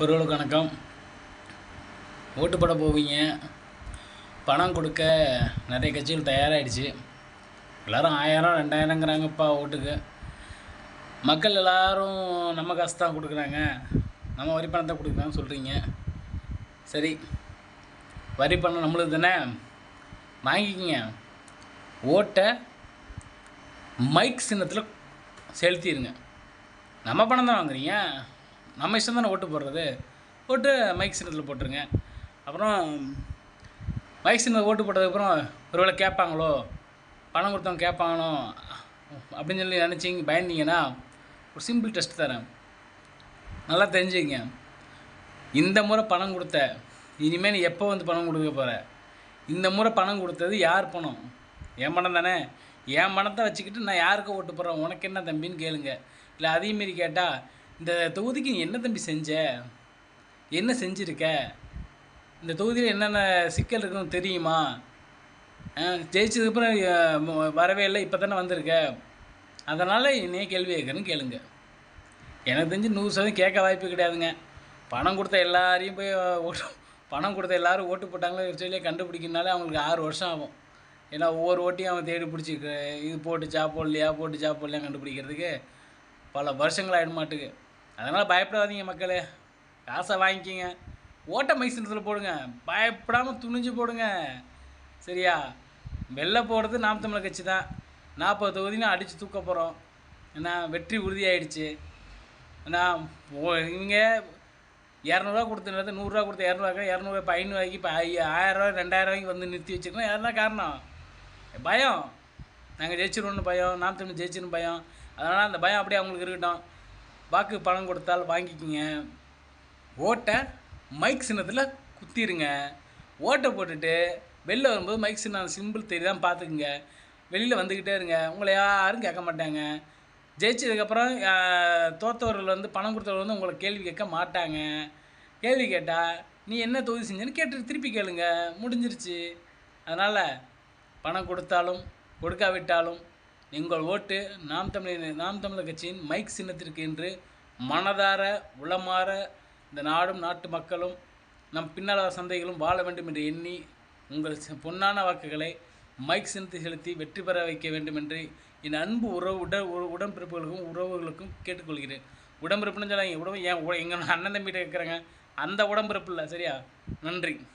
ஒருவளுக்கு வணக்கம். ஓட்டு போட போவீங்க. பணம் கொடுக்க நிறைய கட்சிகள் தயாராகிடுச்சு எல்லோரும் ஆயிரம் ரெண்டாயிரங்கிறாங்கப்பா ஓட்டுக்கு. மக்கள் எல்லோரும் நம்ம காசு தான் கொடுக்குறாங்க. நம்ம வரி பணத்தை கொடுக்குறாங்கன்னு சொல்கிறீங்க சரி. வரி பணம் நம்மளுக்கு தானே? வாங்கிக்கிங்க. ஓட்டை மைக் சின்னத்தில் செலுத்திடுங்க நம்ம பணம் தான் வாங்குறீங்க. நம்ம இஷ்டம் தானே ஓட்டு போடுறது? ஓட்டு மைக் சின்னத்தில் போட்டுருங்க. அப்புறம் மைக் சின்னத்தில் ஓட்டு போட்டதுக்கப்புறம் ஒருவேளை கேட்பாங்களோ? பணம் கொடுத்தவங்க கேட்பாங்களோ? அப்படின்னு சொல்லி நினச்சிங்க பயந்தீங்கன்னா ஒரு சிம்பிள் டெஸ்ட் தரேன். நல்லா தெரிஞ்சுக்கங்க. இந்த முறை பணம் கொடுத்த இனிமேல் நீ எப்போ வந்து பணம் கொடுக்க போகிற இந்த முறை பணம் கொடுத்தது யார் பணம்? என் பணம் தானே? என் பணத்தை வச்சுக்கிட்டு நான் யாருக்கு ஓட்டு போடுறேன்? உனக்கு என்ன தம்பின்னு கேளுங்க. இல்லை அதேமாரி கேட்டால் இந்த தொகுதிக்கு நீ என்ன தம்பி செஞ்ச? என்ன செஞ்சுருக்க? இந்த தொகுதியில் என்னென்ன சிக்கல் இருக்குன்னு தெரியுமா? ஜெயிச்சதுக்கப்புறம் வரவே இல்லை இப்போ தானே வந்திருக்க? அதனால் என்னையே கேள்வி கேட்குறேன்னு கேளுங்க. எனக்கு தெரிஞ்சு நூறு சதவீதம் கேட்க வாய்ப்பு கிடையாதுங்க. பணம் கொடுத்த எல்லாரையும் போய் ஓட்டு பணம் கொடுத்த எல்லாரும் ஓட்டு போட்டாங்களோ சொல்லி கண்டுபிடிக்கனாலே அவங்களுக்கு ஆறு வருஷம் ஆகும். ஏன்னா ஒவ்வொரு ஓட்டையும் அவன் தேடி பிடிச்சி இது போட்டுச்சா போடலையா போட்டுச்சா போடலையா கண்டுபிடிக்கிறதுக்கு பல வருஷங்கள் ஆகிட மாட்டுக்கு. அதனால் பயப்படாதீங்க மக்களே. காசை வாங்கிக்கிங்க. ஓட்ட மைசன்ஸில் போடுங்க. பயப்படாமல் துணிஞ்சு போடுங்க. சரியா? வெளில போகிறது நாம் தமிழர் கட்சி தான். நாற்பது தொகுதியும் அடித்து தூக்க போகிறோம் ஏன்னா வெற்றி உறுதியாயிடுச்சு. ஏன்னா இவங்க இரநூறுவா கொடுத்துனது நூறுரூவா கொடுத்து இரநூறுவா இரநூறுவா இப்போ ஐநூறுவாய்க்கு இப்போ ஆயிரரூவா ரெண்டாயிரரூவாய்க்கு வந்து நிறுத்தி வச்சுருக்கோம் எதனா காரணம். பயம். நாங்கள் ஜெயிச்சிருவோன்னு பயம். நாம் தமிழ் ஜெயிச்சிருன்னு பயம். அதனால் அந்த பயம் அப்படியே அவங்களுக்கு இருக்கட்டும். வாக்கு பணம் கொடுத்தால் வாங்கிக்கிங்க. ஓட்டை மைக் சின்னத்தில் குத்திடுங்க ஓட்டை போட்டுட்டு வெளில வரும்போது மைக் சின்ன சிம்பிள் தெரியுதான் பார்த்துக்குங்க. வெளியில் வந்துக்கிட்டே இருங்க. உங்களை யாரும் கேட்க மாட்டாங்க. ஜெயிச்சதுக்கப்புறம் தோத்தவர்கள் வந்து பணம் கொடுத்தவர்கள் வந்து உங்களை கேள்வி கேட்க மாட்டாங்க. கேள்வி கேட்டால் நீ என்ன தொகுதி செஞ்சேன்னு கேட்டு திருப்பி கேளுங்க. முடிஞ்சிருச்சு. அதனால் பணம் கொடுத்தாலும் கொடுக்காவிட்டாலும் எங்கள் ஓட்டு நாம் தமிழர் நாம் தமிழர் கட்சியின் மைக் சின்னத்திற்கு என்று மனதார உளமாற இந்த நாடும் நாட்டு மக்களும் நம் பின்னால் சந்தைகளும் வாழ வேண்டும் என்று எண்ணி உங்கள் பொன்னான வாக்குகளை மைக் சின்னத்தை செலுத்தி வெற்றி பெற வைக்க வேண்டும் என்று என் அன்பு உறவு உட உடன்பிறப்புகளுக்கும் உறவுகளுக்கும் கேட்டுக்கொள்கிறேன். உடம்பிறப்புன்னு சொல்லாங்க உடம்பு ஏன் எங்கள் அண்ணன் தம்பிகிட்ட கேட்குறேங்க. அந்த உடம்பிறப்பு இல்லை. சரியா? நன்றி.